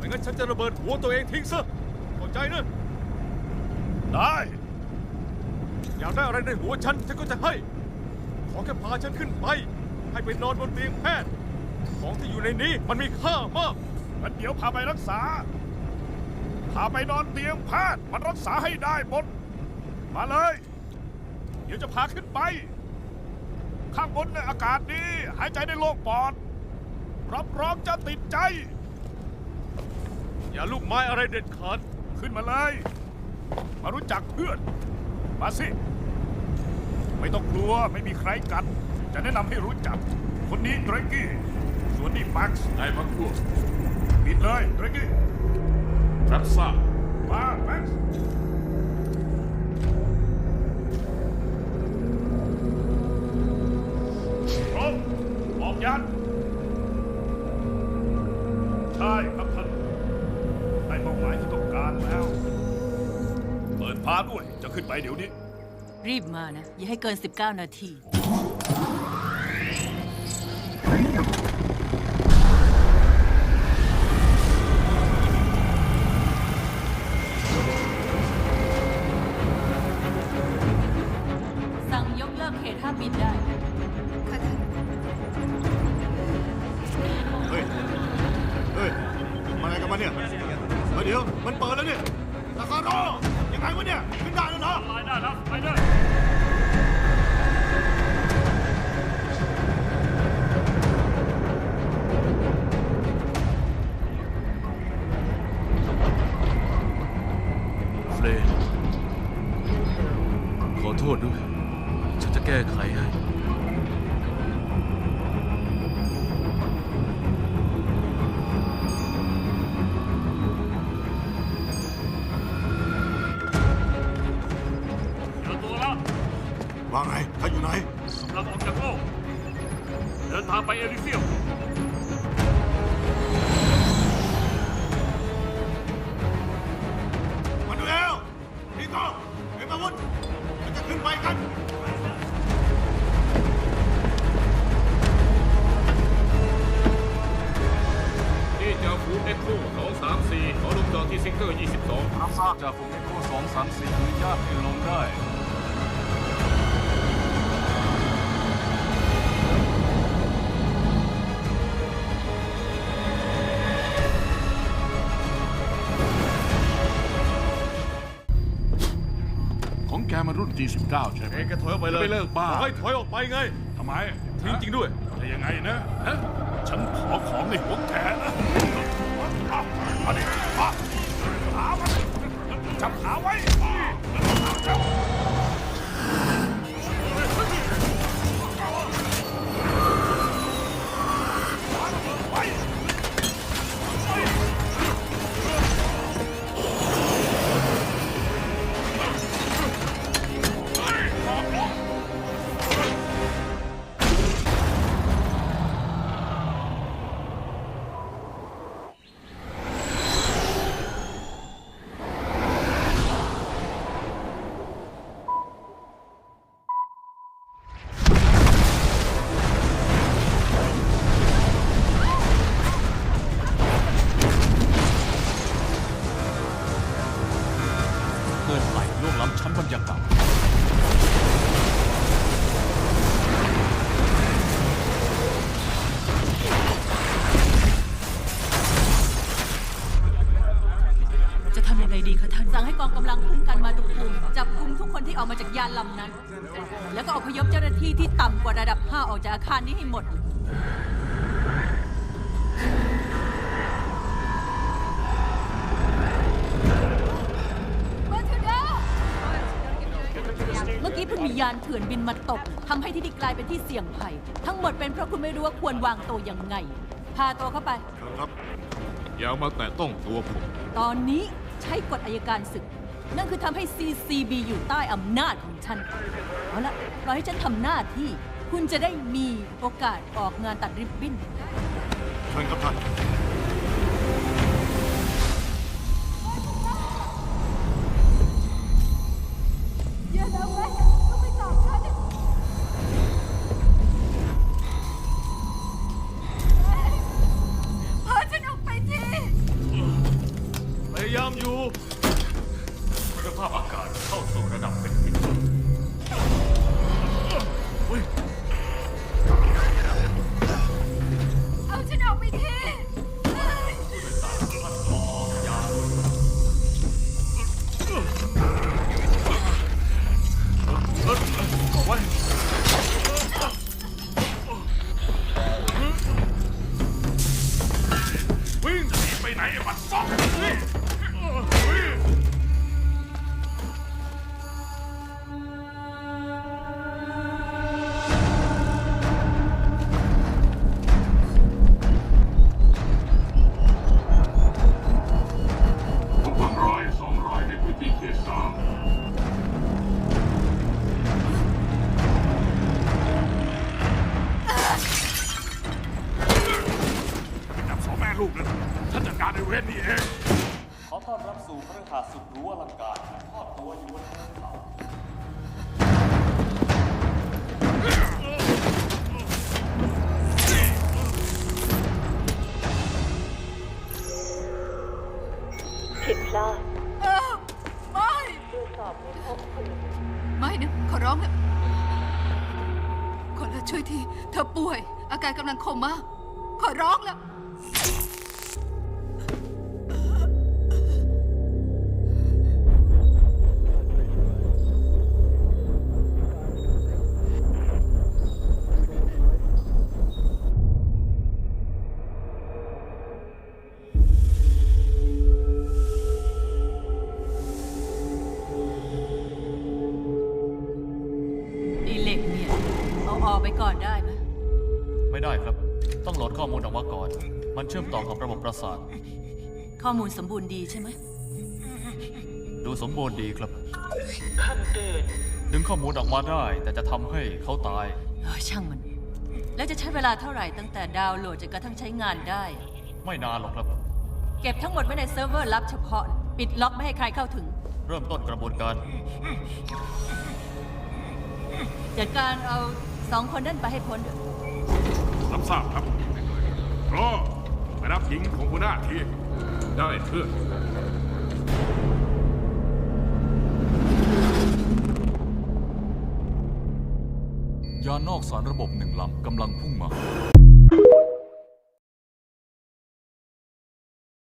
ไม่งั้นฉันจะระเบิดหัวตัวเองทิ้งซะเข้าใจนะ ได้ อยากได้อะไรในหัวฉัน ฉันก็จะให้ ขอแค่พาฉันขึ้นไป ให้ไปนอนบนเตียงแพทย์ ของที่อยู่ในนี้มันมีค่ามาก งั้นเดี๋ยวพาไปรักษา พาไปนอนเตียงแพทย์ มันรักษาให้ได้หมด มาเลย เดี๋ยวจะพาขึ้นไป ข้างบนเนี่ยอากาศดี หายใจได้โล่งปอด รับรองจะติดใจ อย่าลูกไม้อะไรเด็ดขาด ขึ้นมาเลย มารู้จักเพื่อน มาสิ ไม่ต้องกลัวไม่มีใครกัด จะแนะนำให้รู้จัก คนนี้เดรกกี้ ส่วนนี้แม็กซ์นายพักพวกปิดเลยเดรกกี้ รับทราบมาแม็กซ์พร้อมออกยันใช่าด้วย จะขึ้นไปเดี๋ยวนี้ รีบมานะ อย่าให้เกิน 19 นาที สั่งยกเลิกเขตห้ามบินได้ เฮ้ย เฮ้ย มาอะไรกันมาเนี่ยเฮ้ยเดี๋ยว มันเปิดแล้วเนี่ยตะคาโรยั งไงวะเนี่ยขึ้นได้แล้วเหรอไปได้แล้วไปเลยเฟรนขอโทษด้วย ฉันจะแก้ไขให้ ไปเอลิเซียมมาดูแล้วนี่ก็เป็นอาวุธมันจะขึ้นไปกันนี่จาฟูเอ็กโค234ขอลงจอดที่ซิงเกอร์22 รับทราบจากฝูงเอ็กโคสองสามสี่อนุญาตให้ลงได้ G19 ใช่ไหมเองแกถอยออกไปเลยไม่เลิกบ้าขอให้ถอยออกไปไงทำไมทิ้งจริงด้วยจะยังไงนะฮะฉันขอของในหัวแกนะ ชั้นบรรยากาศจะทำยังไงดีคะท่าน สั่งให้กองกำลังคุ้มกันมาตุภูมิจับกุมทุกคนที่ออกมาจากยานลำนั้น แล้วก็อพยพเจ้าหน้าที่ที่ต่ำกว่าระดับ 5 ออกจากอาคารนี้ให้หมด มื่อกี้เพิ่งมียานเถื่อนบินมาตกทำให้ที่นี่กลายเป็นที่เสี่ยงภัย ทั้งหมดเป็นเพราะคุณไม่รู้ว่าควรวางตัวยังไง พาตัวเข้าไป ครับ อย่ามาแตะต้องตัวผม ตอนนี้ใช้กฎอายการศึก นั่นคือทำให้ CCB อยู่ใต้อำนาจของฉัน เอาละปล่อยให้ฉันทำหน้าที่ คุณจะได้มีโอกาสออกงานตัดริบบิ้นเชิญครับท่าน ยายามอยู่คุณภาพอากาศเข้าสู่ระดับเป็นพิษเอาฉันออกไปทีเอาไว้วิ่งหนีไปไหนไอ้บัดซอกพ บความร้อยสองร้อยในพื้นที่เขตสามเป็นจับสองแม่ลูกเลยฉันจัดการในเวรนี่เอง ต้อนรับสู่พฤหาสุดรู้อลังการทอดตัวอยู่บนเขา ผิดพลาดเออไม่ตรวจสอบไม่พบผลไม่นะขอร้องนะขอละช่วยที เธอป่วย อาการกำลังโคม่าขอร้องแล้ว ข้อมูลออกมาก่อน มันเชื่อมต่อกับระบบประสาท ข้อมูลสมบูรณ์ดีใช่ไหม ดูสมบูรณ์ดีครับดึงข้อมูลออกมาได้ แต่จะทำให้เขาตายเอ้ยช่างมัน แล้วจะใช้เวลาเท่าไหร่ตั้งแต่ดาวน์โหลดจนกระทั่งใช้งานได้ ไม่นานหรอกครับ เก็บทั้งหมดไว้ในเซิร์ฟเวอร์ลับเฉพาะ ปิดล็อกไม่ให้ใครเข้าถึง เริ่มต้นกระบวนการ จัดการเอาสองคนนั่นไปให้พ้นเถอะรับทราบครับ รอไปรับหญิงของหัวหน้าทีได้เพื่อนยานนอกสารระบบหนึ่งลำกำลังพุ่งมา